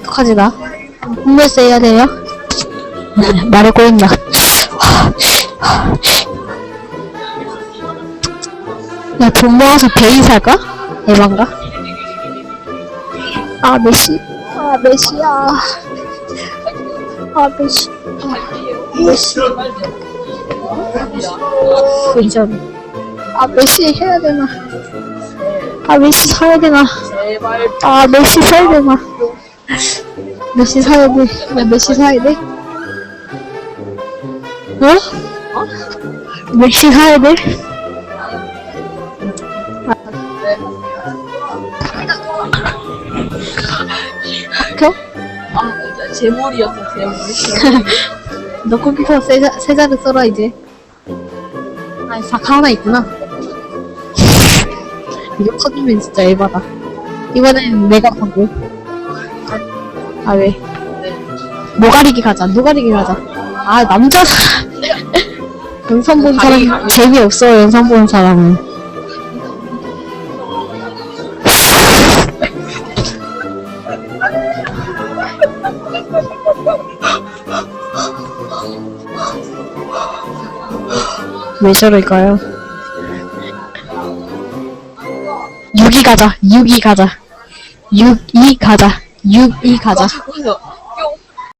어떡하지 나? 홈레스 해야 돼요? 말을 꼬인다. 야, 돈 모아서 베이 살까? 에반가? 아, 메시. 아, 메시야. 아, 메시. 아, 메시. 아, 메시 해야 되나? 아, 메시 사야 되나? 아, 메시 사야 되나? 메시 사야 돼. 나 메시 사야 돼? 어? 어? 메시 사야 돼? 켜? 아 재물이었어 재물 너 컴퓨터 세, 자, 세 자리 써라, 이제. 아니, 사카 하나 있구나. 이거 커지면 진짜 에바다. 이번엔 내가 가고. 아, 왜? 노가리기 가자, 노가리기 가자. 아, 남자. 영상 본 사람 재미없어, 영상 보는 사람은. 왜 저럴까요? 6이 가자, 6이 가자. 6이 가자, 6이 가자. 거기서